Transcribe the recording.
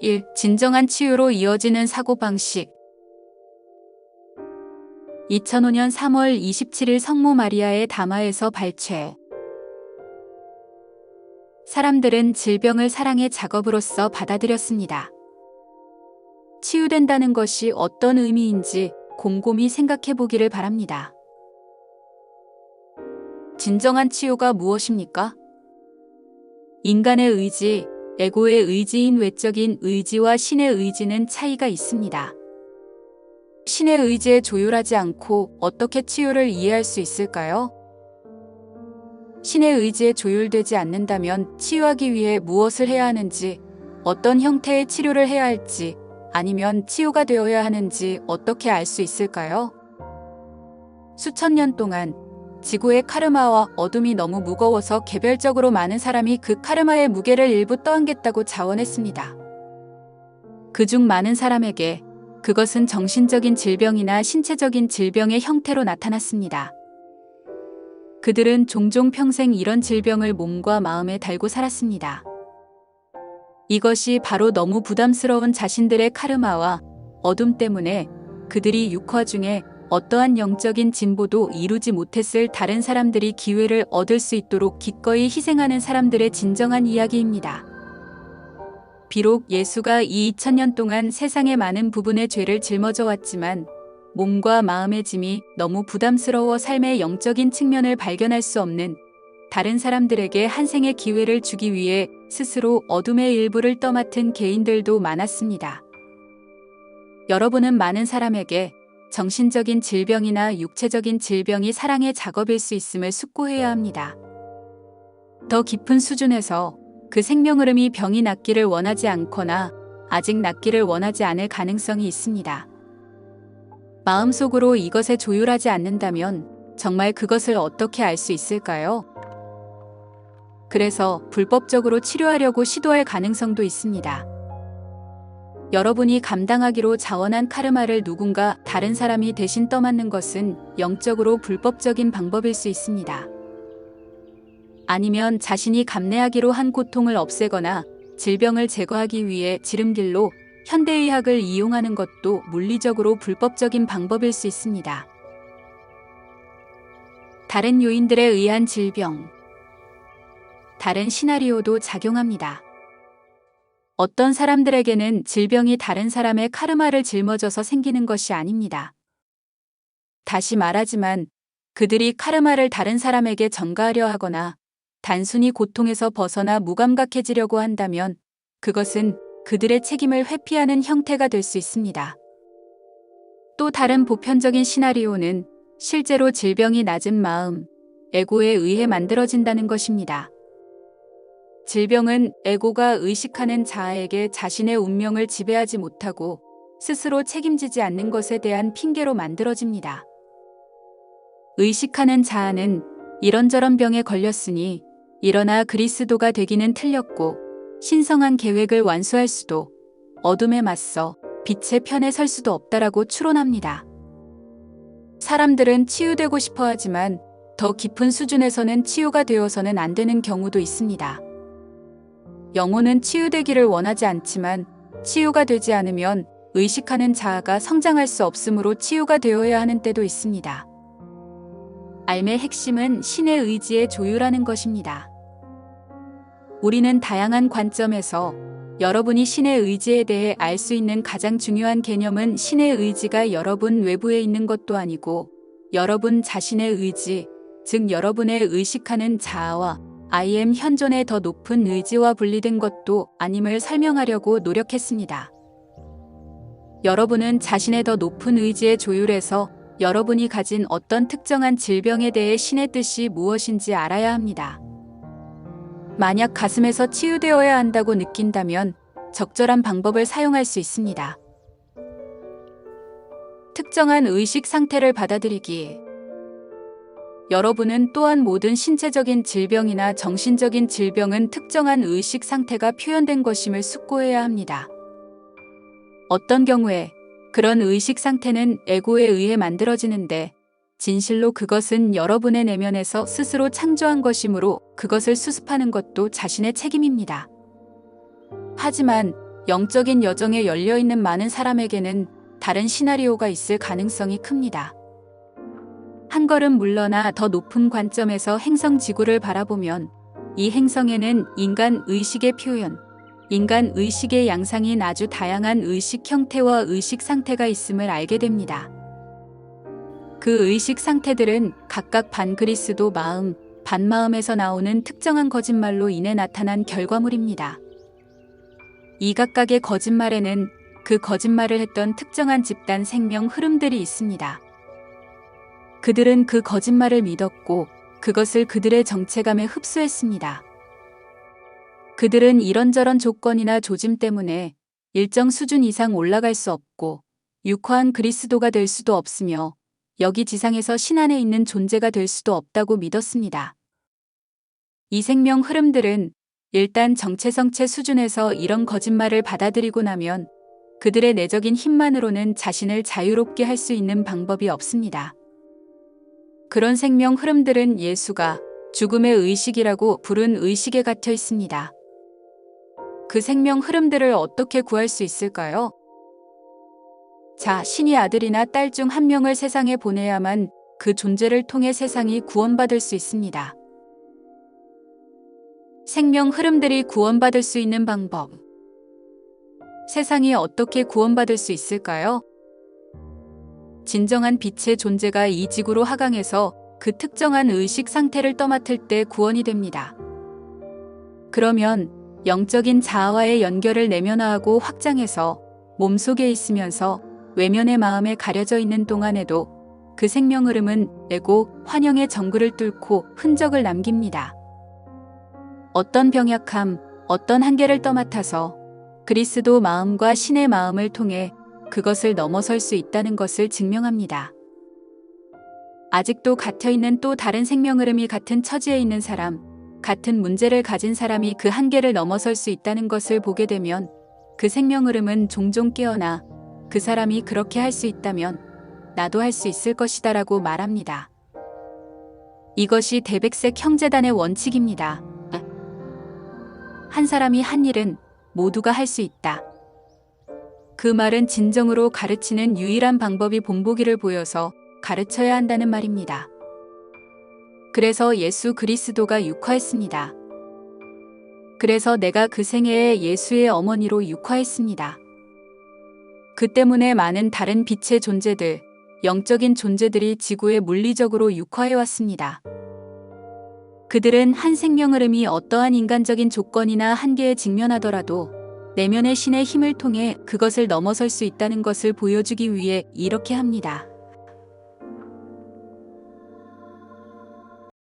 1. 진정한 치유로 이어지는 사고방식 2005년 3월 27일 성모 마리아의 담화에서 발췌 사람들은 질병을 사랑의 작업으로서 받아들였습니다. 치유된다는 것이 어떤 의미인지 곰곰이 생각해 보기를 바랍니다. 진정한 치유가 무엇입니까? 인간의 의지, 에고의 의지인 외적인 의지와 신의 의지는 차이가 있습니다. 신의 의지에 조율하지 않고 어떻게 치유를 이해할 수 있을까요? 신의 의지에 조율되지 않는다면 치유하기 위해 무엇을 해야 하는지, 어떤 형태의 치료를 해야 할지, 아니면 치유가 되어야 하는지 어떻게 알 수 있을까요? 수천 년 동안 지구의 카르마와 어둠이 너무 무거워서 개별적으로 많은 사람이 그 카르마의 무게를 일부 떠안겠다고 자원했습니다. 그중 많은 사람에게 그것은 정신적인 질병이나 신체적인 질병의 형태로 나타났습니다. 그들은 종종 평생 이런 질병을 몸과 마음에 달고 살았습니다. 이것이 바로 너무 부담스러운 자신들의 카르마와 어둠 때문에 그들이 육화 중에 어떠한 영적인 진보도 이루지 못했을 다른 사람들이 기회를 얻을 수 있도록 기꺼이 희생하는 사람들의 진정한 이야기입니다. 비록 예수가 이 2000년 동안 세상의 많은 부분의 죄를 짊어져 왔지만 몸과 마음의 짐이 너무 부담스러워 삶의 영적인 측면을 발견할 수 없는 다른 사람들에게 한 생의 기회를 주기 위해 스스로 어둠의 일부를 떠맡은 개인들도 많았습니다. 여러분은 많은 사람에게 정신적인 질병이나 육체적인 질병이 사랑의 작업일 수 있음을 숙고해야 합니다. 더 깊은 수준에서 그 생명 흐름이 병이 낫기를 원하지 않거나 아직 낫기를 원하지 않을 가능성이 있습니다. 마음속으로 이것에 조율하지 않는다면 정말 그것을 어떻게 알 수 있을까요? 그래서 불법적으로 치료하려고 시도할 가능성도 있습니다. 여러분이 감당하기로 자원한 카르마를 누군가 다른 사람이 대신 떠맡는 것은 영적으로 불법적인 방법일 수 있습니다. 아니면 자신이 감내하기로 한 고통을 없애거나 질병을 제거하기 위해 지름길로 현대의학을 이용하는 것도 물리적으로 불법적인 방법일 수 있습니다. 다른 요인들에 의한 질병. 다른 시나리오도 작용합니다. 어떤 사람들에게는 질병이 다른 사람의 카르마를 짊어져서 생기는 것이 아닙니다. 다시 말하지만 그들이 카르마를 다른 사람에게 전가하려 하거나 단순히 고통에서 벗어나 무감각해지려고 한다면 그것은 그들의 책임을 회피하는 형태가 될 수 있습니다. 또 다른 보편적인 시나리오는 실제로 질병이 낮은 마음, 에고에 의해 만들어진다는 것입니다. 질병은 에고가 의식하는 자아에게 자신의 운명을 지배하지 못하고 스스로 책임지지 않는 것에 대한 핑계로 만들어집니다. 의식하는 자아는 이런저런 병에 걸렸으니 일어나 그리스도가 되기는 틀렸고 신성한 계획을 완수할 수도 어둠에 맞서 빛의 편에 설 수도 없다라고 추론합니다. 사람들은 치유되고 싶어 하지만 더 깊은 수준에서는 치유가 되어서는 안 되는 경우도 있습니다. 영혼은 치유되기를 원하지 않지만 치유가 되지 않으면 의식하는 자아가 성장할 수 없으므로 치유가 되어야 하는 때도 있습니다. 삶의 핵심은 신의 의지에 조율하는 것입니다. 우리는 다양한 관점에서 여러분이 신의 의지에 대해 알 수 있는 가장 중요한 개념은 신의 의지가 여러분 외부에 있는 것도 아니고 여러분 자신의 의지, 즉 여러분의 의식하는 자아와 I am 현존의 더 높은 의지와 분리된 것도 아님을 설명하려고 노력했습니다. 여러분은 자신의 더 높은 의지에 조율해서 여러분이 가진 어떤 특정한 질병에 대해 신의 뜻이 무엇인지 알아야 합니다. 만약 가슴에서 치유되어야 한다고 느낀다면 적절한 방법을 사용할 수 있습니다. 특정한 의식 상태를 받아들이기. 여러분은 또한 모든 신체적인 질병이나 정신적인 질병은 특정한 의식 상태가 표현된 것임을 숙고해야 합니다. 어떤 경우에 그런 의식 상태는 에고에 의해 만들어지는데 진실로 그것은 여러분의 내면에서 스스로 창조한 것이므로 그것을 수습하는 것도 자신의 책임입니다. 하지만 영적인 여정에 열려있는 많은 사람에게는 다른 시나리오가 있을 가능성이 큽니다. 한 걸음 물러나 더 높은 관점에서 행성 지구를 바라보면 이 행성에는 인간 의식의 표현, 인간 의식의 양상인 아주 다양한 의식 형태와 의식 상태가 있음을 알게 됩니다. 그 의식 상태들은 각각 반그리스도 마음, 반마음에서 나오는 특정한 거짓말로 인해 나타난 결과물입니다. 이 각각의 거짓말에는 그 거짓말을 했던 특정한 집단 생명 흐름들이 있습니다. 그들은 그 거짓말을 믿었고 그것을 그들의 정체감에 흡수했습니다. 그들은 이런저런 조건이나 조짐 때문에 일정 수준 이상 올라갈 수 없고 육화한 그리스도가 될 수도 없으며 여기 지상에서 신 안에 있는 존재가 될 수도 없다고 믿었습니다. 이 생명 흐름들은 일단 정체성체 수준에서 이런 거짓말을 받아들이고 나면 그들의 내적인 힘만으로는 자신을 자유롭게 할 수 있는 방법이 없습니다. 그런 생명 흐름들은 예수가 죽음의 의식이라고 부른 의식에 갇혀 있습니다. 그 생명 흐름들을 어떻게 구할 수 있을까요? 자, 신의 아들이나 딸 중 한 명을 세상에 보내야만 그 존재를 통해 세상이 구원받을 수 있습니다. 생명 흐름들이 구원받을 수 있는 방법. 세상이 어떻게 구원받을 수 있을까요? 진정한 빛의 존재가 이 지구로 하강해서 그 특정한 의식 상태를 떠맡을 때 구원이 됩니다. 그러면 영적인 자아와의 연결을 내면화하고 확장해서 몸속에 있으면서 외면의 마음에 가려져 있는 동안에도 그 생명 흐름은 에고 환영의 정글을 뚫고 흔적을 남깁니다. 어떤 병약함, 어떤 한계를 떠맡아서 그리스도 마음과 신의 마음을 통해 그것을 넘어설 수 있다는 것을 증명합니다. 아직도 갇혀있는 또 다른 생명 흐름이 같은 처지에 있는 사람, 같은 문제를 가진 사람이 그 한계를 넘어설 수 있다는 것을 보게 되면 그 생명 흐름은 종종 깨어나 그 사람이 그렇게 할 수 있다면 나도 할 수 있을 것이다 라고 말합니다. 이것이 대백색 형제단의 원칙입니다. 한 사람이 한 일은 모두가 할 수 있다. 그 말은 진정으로 가르치는 유일한 방법이 본보기를 보여서 가르쳐야 한다는 말입니다. 그래서 예수 그리스도가 육화했습니다. 그래서 내가 그 생애에 예수의 어머니로 육화했습니다. 그 때문에 많은 다른 빛의 존재들, 영적인 존재들이 지구에 물리적으로 육화해왔습니다. 그들은 한 생명 흐름이 어떠한 인간적인 조건이나 한계에 직면하더라도 내면의 신의 힘을 통해 그것을 넘어설 수 있다는 것을 보여주기 위해 이렇게 합니다.